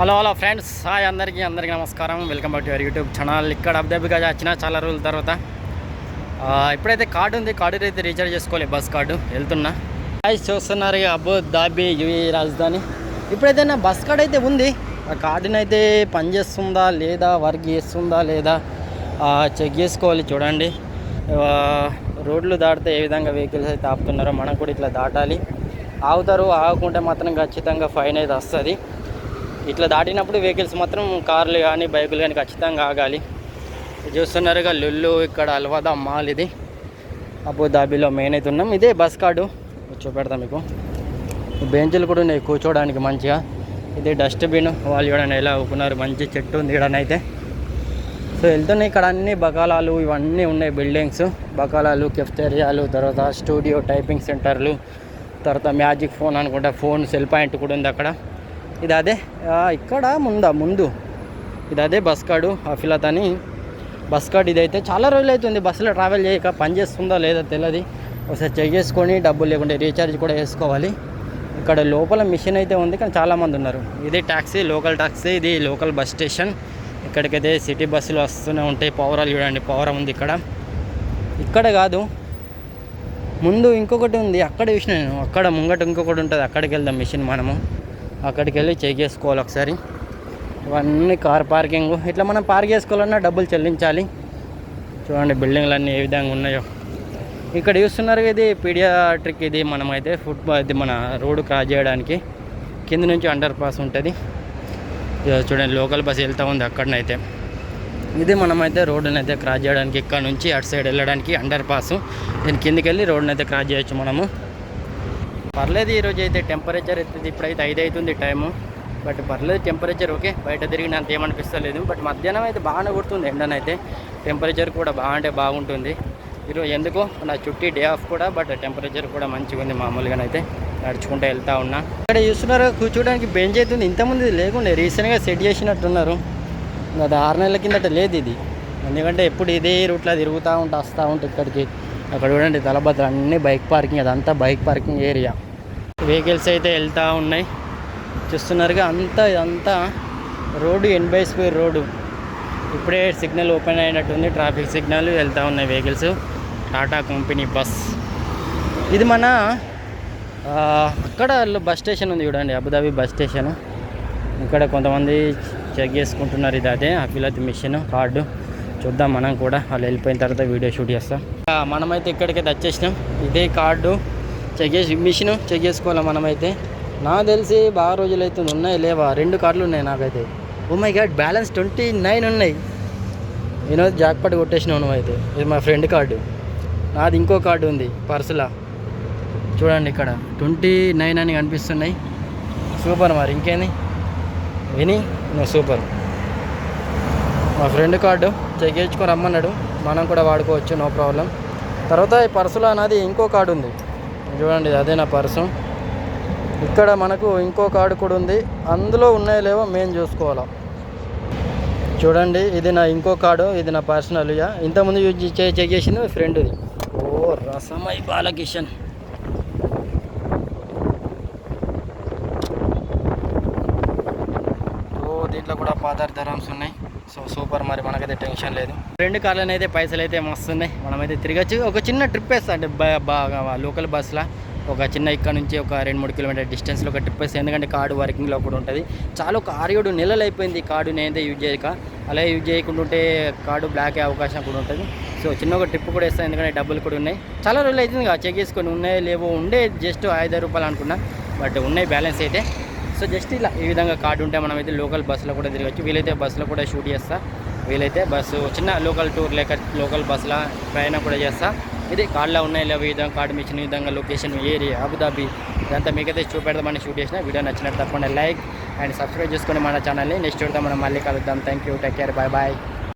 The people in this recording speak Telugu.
Hello hello friends. హాయ్ అందరికీ అందరికీ నమస్కారం. Welcome back to your YouTube channel. ఇక్కడ అబ్దాబిగా వచ్చిన చాలా రోజుల తర్వాత ఇప్పుడైతే కార్డు ఉంది. కార్డు అయితే రీఛార్జ్ చేసుకోవాలి బస్ కార్డు. వెళ్తున్నా. హాయ్ చూస్తున్నారు అబుదాబి దాబి యుఏ రాజధాని. ఇప్పుడైతే నా బస్ కార్డు అయితే ఉంది. ఆ కార్డుని అయితే పనిచేస్తుందా లేదా వర్క్ చేస్తుందా లేదా చెక్ చేసుకోవాలి చూడండి. రోడ్లు దాటితే ఏ విధంగా వెహికల్స్ అయితే ఆపుతున్నారో మనం కూడా ఇట్లా దాటాలి. ఆగుతారు ఆగకుంటే మాత్రం ఖచ్చితంగా ఫైన్ అయితే వస్తుంది. ఇట్లా దాటినప్పుడు వెహికల్స్ మాత్రం కార్లు కానీ బైకులు కానీ ఖచ్చితంగా ఆగాలి. చూస్తున్నారుగా లుల్లు ఇక్కడ అల్వాదా మాల్ ఇది. అబుదాబీలో మెయిన్ అయితే ఉన్నాం. ఇదే బస్ కార్డు. చూపెడతాం మీకు. బెంచులు కూడా ఉన్నాయి కూర్చోవడానికి మంచిగా. ఇది డస్ట్బిన్ వాళ్ళు చూడండి ఎలా ఊపున్నారు మంచి చెట్టు ఉంది ఇక్కడ సో వెళ్తున్నాయి ఇక్కడ అన్ని బకాలాలు ఇవన్నీ ఉన్నాయి బిల్డింగ్స్ బకాలాలు కెఫ్టేరియాలు తర్వాత స్టూడియో టైపింగ్ సెంటర్లు తర్వాత మ్యాజిక్ ఫోన్ అనుకుంటా ఫోన్ సెల్ పాయింట్ కూడా ఉంది అక్కడ. ఇది అదే ఇక్కడ ముందా ముందు. ఇది అదే బస్ కాడు అఫిలత్ అని బస్ కార్డు ఇదైతే చాలా రోజులు అవుతుంది బస్సులో ట్రావెల్ చేయక పని చేస్తుందో లేదో తెలియదు ఒకసారి చెక్ చేసుకొని డబ్బులు లేకుంటే రీఛార్జ్ కూడా వేసుకోవాలి ఇక్కడ లోపల మిషన్ అయితే ఉంది కానీ చాలామంది ఉన్నారు. ఇది ట్యాక్సీ లోకల్ ట్యాక్సీ ఇది లోకల్ బస్ స్టేషన్. ఇక్కడికైతే సిటీ బస్సులు వస్తూనే ఉంటాయి పవరాలు చూడండి పవరం ఉంది ఇక్కడ. ఇక్కడ కాదు ముందు ఇంకొకటి ఉంది అక్కడ చూసిన నేను. అక్కడ ముంగట ఇంకొకటి ఉంటుంది అక్కడికి వెళ్దాం మిషన్ మనము. అక్కడికి వెళ్ళి చెక్ చేసుకోవాలి ఒకసారి. ఇవన్నీ కార్ పార్కింగ్ ఇట్లా మనం పార్క్ చేసుకోవాలన్నా డబ్బులు చెల్లించాలి. చూడండి బిల్డింగ్లు అన్నీ ఏ విధంగా ఉన్నాయో. ఇక్కడ చూస్తున్నారు ఇది పీడియాట్రిక్ ఇది మనమైతే ఫుట్బాల్ ఇది మన రోడ్డు క్రాస్ చేయడానికి. కింద నుంచి అండర్ పాస్ ఉంటుంది. చూడండి లోకల్ బస్ వెళ్తూ ఉంది అక్కడనైతే. ఇది మనమైతే రోడ్డుని అయితే క్రాస్ చేయడానికి ఇక్కడ నుంచి అటు సైడ్ వెళ్ళడానికి అండర్ పాస్ దీని కిందకి వెళ్ళి రోడ్డుని అయితే క్రాస్ చేయొచ్చు మనము. పర్లేదు ఈరోజు అయితే టెంపరేచర్ అవుతుంది ఇప్పుడైతే ఐదు అవుతుంది టైము బట్ పర్లేదు టెంపరేచర్ ఓకే బయట తిరిగినంత ఏమనిపిస్తలేదు బట్ మధ్యాహ్నం అయితే బాగానే కొడుతుంది ఎండనైతే. టెంపరేచర్ కూడా బాగుంటే బాగుంటుంది. ఈరోజు ఎందుకో నా చుట్టి డే ఆఫ్ కూడా బట్ టెంపరేచర్ కూడా మంచిగా ఉంది మామూలుగానైతే. నడుచుకుంటూ వెళ్తా ఉన్నా. ఇక్కడ చూస్తున్నారు కూర్చోడానికి బెంచ్ అవుతుంది ఇంతమంది లేకుండే రీసెంట్గా సెట్ చేసినట్టున్నారు. గత ఆరు నెలల కిందట లేదు ఇది. ఎందుకంటే ఎప్పుడు ఇదే రూట్లో తిరుగుతూ ఉంటా వస్తూ ఉంటా ఇక్కడికి. అక్కడ చూడండి తలబద్దలు అన్ని బైక్ పార్కింగ్ అదంతా బైక్ పార్కింగ్ ఏరియా వెహికల్స్ అయితే వెళ్తూ ఉన్నాయి. చూస్తున్నారుగా అంతా ఇదంతా రోడ్డు ఎనభై స్క్వేర్ రోడ్డు. ఇప్పుడే సిగ్నల్ ఓపెన్ అయినట్టుంది ట్రాఫిక్ సిగ్నల్ వెళ్తూ ఉన్నాయి వెహికల్స్. Tata company bus. ఇది మన అక్కడ బస్ స్టేషన్ ఉంది చూడండి. Abu Dhabi bus station. ఇక్కడ కొంతమంది చెక్ చేసుకుంటున్నారు ఇది అదే అఫిలత్ మిషన్ కార్డు. చూద్దాం మనం కూడా. వాళ్ళు వెళ్ళిపోయిన తర్వాత వీడియో షూట్ చేస్తాం. మనమైతే ఇక్కడికైతే వచ్చేసినాం. ఇదే కార్డు. చెక్ చేసి మిషన్ చెక్ చేసుకోవాలి మనమైతే? నాకు తెలిసి బాగా రోజులు అవుతుంది. ఉన్నాయి లేవా? రెండు కార్డులు ఉన్నాయి నాకైతే. ఓ my god balance twenty nine ఉన్నాయి నేను జాక్పాట్ కొట్టేసినావు నువ్వు అయితే ఇది మా ఫ్రెండ్ కార్డు నాది ఇంకో కార్డు ఉంది పర్సులా. చూడండి ఇక్కడ. ట్వంటీ నైన్ అని కనిపిస్తున్నాయి. సూపర్ మరి ఇంకేంది? విని నువ్వు సూపర్ మా ఫ్రెండ్ కార్డు చెక్ చేసుకొని రమ్మన్నాడు. మనం కూడా వాడుకోవచ్చు నో ప్రాబ్లం తర్వాత ఈ పర్సులో నాది ఇంకో కార్డు ఉంది. చూడండి అదే నా పర్సు. ఇక్కడ మనకు ఇంకో కార్డు కూడా ఉంది. అందులో ఉన్నాయో లేవో మేము చూసుకోవాలా. చూడండి ఇది నా ఇంకో కార్డు ఇది నా పర్సనల్ ఇక ఇంతకుముందు యూజ్ చే చెక్ చేసింది మీ ఫ్రెండ్ది. ఓ రసమై బాలకిషన్. ఓ దీంట్లో కూడా పాదార్థరామ్స్ ఉన్నాయి. సో సూపర్ మరి మనకైతే టెన్షన్ లేదు. రెండు కార్లను అయితే పైసలు అయితే మస్తున్నాయి. మనమైతే తిరగచ్చు. ఒక చిన్న ట్రిప్ వేస్తా. అంటే బాగా లోకల్ బస్సులో ఒక చిన్న ఇక్కడ నుంచి ఒక రెండు మూడు కిలోమీటర్ డిస్టెన్స్లో ఒక ట్రిప్ వేస్తే. ఎందుకంటే కార్డు వర్కింగ్లో కూడా ఉంటుంది. చాలా ఒక ఆరు ఏడు నెలలు అయిపోయింది కార్డు నేనైతే యూజ్ చేయక. అలా యూజ్ చేయకుండా ఉంటే కార్డు బ్లాక్ అయ్యే అవకాశం కూడా ఉంటుంది. సో చిన్న ఒక ట్రిప్ కూడా వేస్తాను ఎందుకంటే డబ్బులు కూడా ఉన్నాయి. చాలా రోజులు అవుతుంది చెక్ చేసుకొని ఉన్నాయో లేవో ఉండే జస్ట్ ఐదు రూపాయలు అనుకున్నా. బట్ ఉన్నాయి బ్యాలెన్స్ అయితే. సో జస్ట్ ఇలా ఈ విధంగా కార్డు ఉంటే మనం అయితే లోకల్ బస్సులో కూడా తిరగచ్చు వీలైతే బస్సులో కూడా షూట్ చేస్తా. వీలైతే బస్సు చిన్న లోకల్ టూర్ లేక లోకల్ బస్సులో ప్రయాణం కూడా చేస్తా. ఇది కార్డులో ఉన్నాయి లేవు ఈ విధంగా కార్డు మిచ్చిన విధంగా లొకేషన్ ఏరియా అబుదాబి ఇదంతా మీకైతే చూపెడదామని షూట్ చేసిన. వీడియో నచ్చినట్టు తప్పకుండా లైక్ అండ్ సబ్స్క్రైబ్ చేసుకుని మన ఛానల్ని. నెక్స్ట్ చూద్దాం మనం మళ్ళీ కలుద్దాం. Thank you take care bye bye.